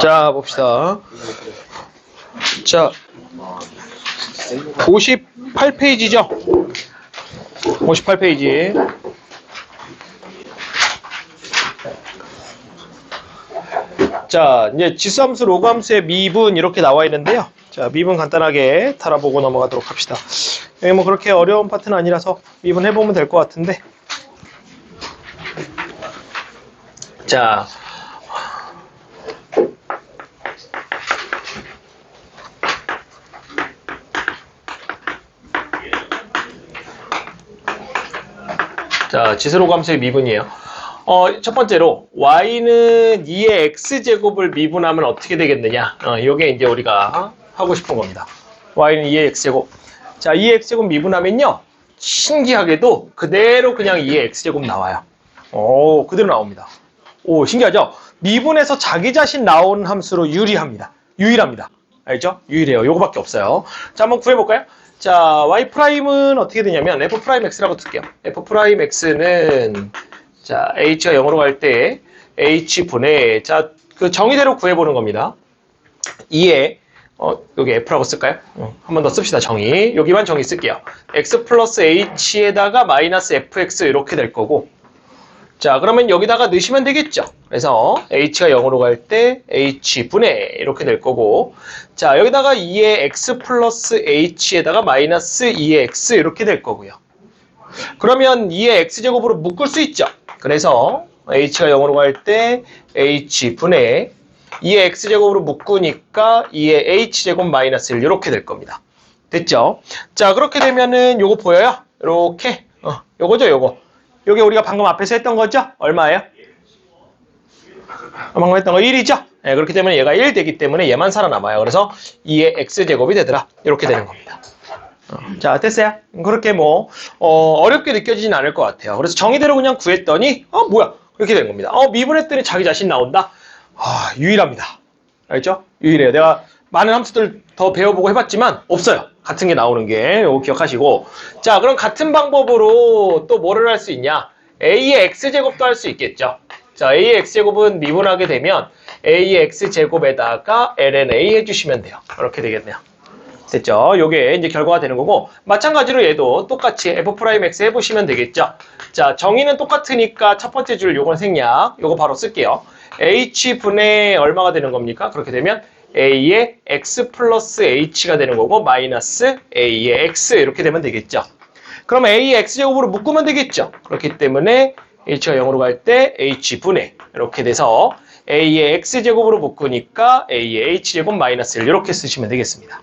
자, 봅시다. 자, 58페이지죠? 58페이지. 자, 이제 지수함수, 로그함수의 미분 이렇게 나와 있는데요. 자, 미분 간단하게 달아보고 넘어가도록 합시다. 여기 뭐 그렇게 어려운 파트는 아니라서 미분 해보면 될 것 같은데. 자, 자, 지수로 감수의 미분이에요. 어, 첫 번째로 y는 2의 x제곱을 미분하면 어떻게 되겠느냐? 어, 이게 이제 우리가 하고 싶은 겁니다. y는 2의 x제곱. 자, 2의 x제곱 미분하면요. 신기하게도 그대로 그냥 2의 x제곱 나와요. 오, 그대로 나옵니다. 오, 신기하죠? 미분에서 자기 자신 나오는 함수로 유리합니다. 유일합니다. 알죠? 유일해요. 요거밖에 없어요. 자, 한번 구해볼까요? 자, y 프라임은 어떻게 되냐면 f 프라임 x라고 쓸게요. f 프라임 x는 자, h가 0으로 갈 때 h 분의 자, 그 정의대로 구해보는 겁니다. 2에 어, 여기 f라고 쓸까요? 어, 한번 더 씁시다, 정의. 여기만 정의 쓸게요. x 플러스 h에다가 마이너스 fx 이렇게 될 거고 자, 그러면 여기다가 넣으시면 되겠죠. 그래서 h가 0으로 갈 때 h분의 이렇게 될 거고 자, 여기다가 2의 x 플러스 h에다가 마이너스 2의 x 이렇게 될 거고요. 그러면 2의 x제곱으로 묶을 수 있죠. 그래서 h가 0으로 갈 때 h분의 2의 x제곱으로 묶으니까 2의 h제곱 마이너스 1 이렇게 될 겁니다. 됐죠? 자, 그렇게 되면은 요거 보여요? 이렇게 어, 요거죠, 요거. 요게 우리가 방금 앞에서 했던 거죠? 얼마예요? 방금 했던 거 1이죠? 네, 그렇게 되면 얘가 1 되기 때문에 얘만 살아남아요. 그래서 2의 x제곱이 되더라. 이렇게 되는 겁니다. 어, 자, 됐어요? 그렇게 뭐, 어, 렵게 느껴지진 않을 것 같아요. 그래서 정의대로 그냥 구했더니, 어, 뭐야? 이렇게 된 겁니다. 어, 미분했더니 자기 자신 나온다? 아, 유일합니다. 알죠? 유일해요. 내가 많은 함수들 더 배워보고 해봤지만, 없어요. 같은 게 나오는 게. 이거 기억하시고. 자, 그럼 같은 방법으로 또 뭐를 할 수 있냐? a의 x제곱도 할 수 있겠죠. 자, a의 x제곱은 미분하게 되면 a의 x제곱에다가 lna 해주시면 돼요. 이렇게 되겠네요. 됐죠? 요게 이제 결과가 되는 거고 마찬가지로 얘도 똑같이 f'x 해보시면 되겠죠? 자 정의는 똑같으니까 첫 번째 줄 요건 생략 요거 바로 쓸게요 h분의 얼마가 되는 겁니까? 그렇게 되면 a의 x 플러스 h가 되는 거고 마이너스 a의 x 이렇게 되면 되겠죠? 그럼 a의 x제곱으로 묶으면 되겠죠? 그렇기 때문에 h가 0으로 갈 때 h분의 이렇게 돼서 a의 x제곱으로 묶으니까 a의 h제곱 마이너스 1 이렇게 쓰시면 되겠습니다.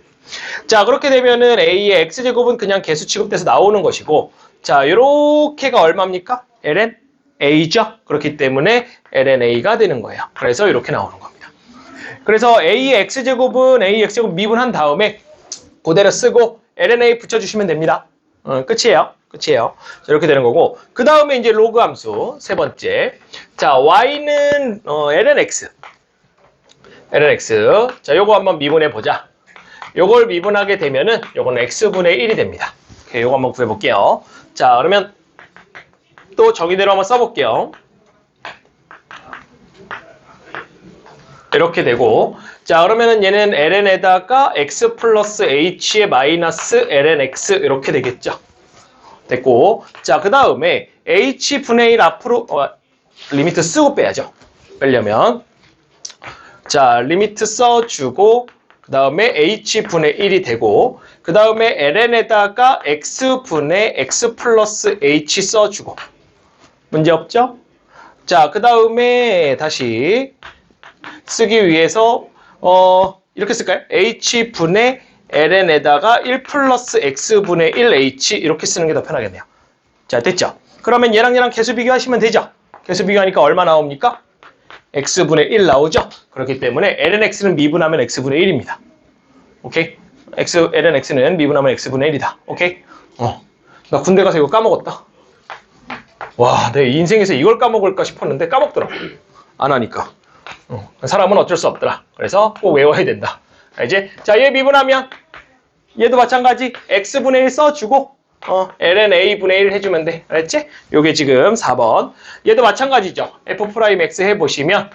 자, 그렇게 되면은 A의 X제곱은 그냥 개수 취급돼서 나오는 것이고, 자, 요렇게가 얼마입니까? ln A죠? 그렇기 때문에 ln A가 되는 거예요. 그래서 이렇게 나오는 겁니다. 그래서 A의 X제곱은 A X제곱 미분한 다음에 그대로 쓰고 ln A 붙여주시면 됩니다. 어, 끝이에요. 끝이에요. 자, 이렇게 되는 거고, 그 다음에 이제 로그 함수, 세 번째. 자, Y는, 어, ln X. ln X. 자, 요거 한번 미분해 보자. 요걸 미분하게 되면은 요거는 x분의 1이 됩니다. 요거 한번 구해볼게요. 자, 그러면 또 정의대로 한번 써볼게요. 이렇게 되고 자 그러면은 얘는 ln에다가 x 플러스 h의 마이너스 lnx 이렇게 되겠죠. 됐고 자 그 다음에 h분의 1 앞으로 어, 리미트 쓰고 빼야죠. 빼려면 자 리미트 써주고 그 다음에 h분의 1이 되고 그 다음에 ln에다가 x분의 x 플러스 h 써주고 문제 없죠? 자, 그 다음에 다시 쓰기 위해서 어 이렇게 쓸까요? h분의 ln에다가 1 플러스 x분의 1h 이렇게 쓰는 게 더 편하겠네요. 자, 됐죠? 그러면 얘랑 얘랑 개수 비교하시면 되죠? 개수 비교하니까 얼마 나옵니까? x분의 1 나오죠? 그렇기 때문에 lnx는 미분하면 x분의 1입니다. 오케이? x, lnx는 미분하면 x분의 1이다. 오케이? 어. 나 군대 가서 이거 까먹었다. 와, 내 인생에서 이걸 까먹을까 싶었는데 까먹더라고. 안 하니까. 어. 사람은 어쩔 수 없더라. 그래서 꼭 외워야 된다. 이제, 자, 얘 미분하면 얘도 마찬가지 x분의 1 써주고 어, ln a분의 1 해주면 돼. 알았지? 요게 지금 4번. 얘도 마찬가지죠. f'x 해보시면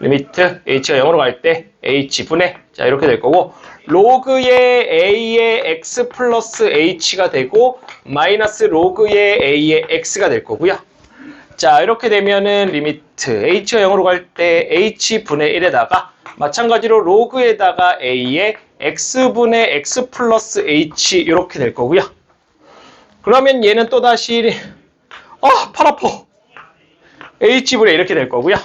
리미트 h가 0으로 갈 때 h분의 자 이렇게 될 거고 로그의 a의 x 플러스 h가 되고 마이너스 로그의 a의 x가 될 거고요. 자 이렇게 되면은 리미트 h가 0으로 갈 때 h분의 1에다가 마찬가지로 로그에다가 a의 x분의 x 플러스 h 이렇게 될 거고요. 그러면 얘는 또다시 아, 팔 아파. h분의 이렇게 될 거고요.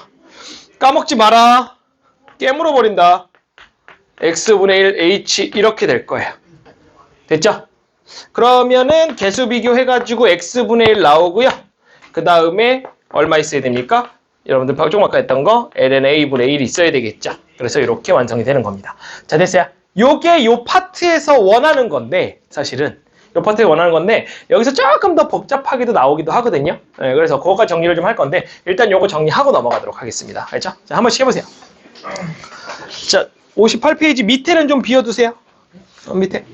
까먹지 마라. 깨물어 버린다. x분의 1 h 이렇게 될 거예요. 됐죠? 그러면은 개수 비교해가지고 x분의 1 나오고요. 그 다음에 얼마 있어야 됩니까? 여러분들 조금 아까 했던 거 ln a분의 1이 있어야 되겠죠. 그래서 이렇게 완성이 되는 겁니다. 자 됐어요. 요게 요 파트에서 원하는 건데 사실은 요 파트에 원하는 건데 여기서 조금 더 복잡하게도 나오기도 하거든요. 네, 그래서 그거까지 정리를 좀 할 건데 일단 요거 정리하고 넘어가도록 하겠습니다. 알죠? 자, 한 번씩 해보세요. 자, 58페이지 밑에는 좀 비워두세요. 어, 밑에.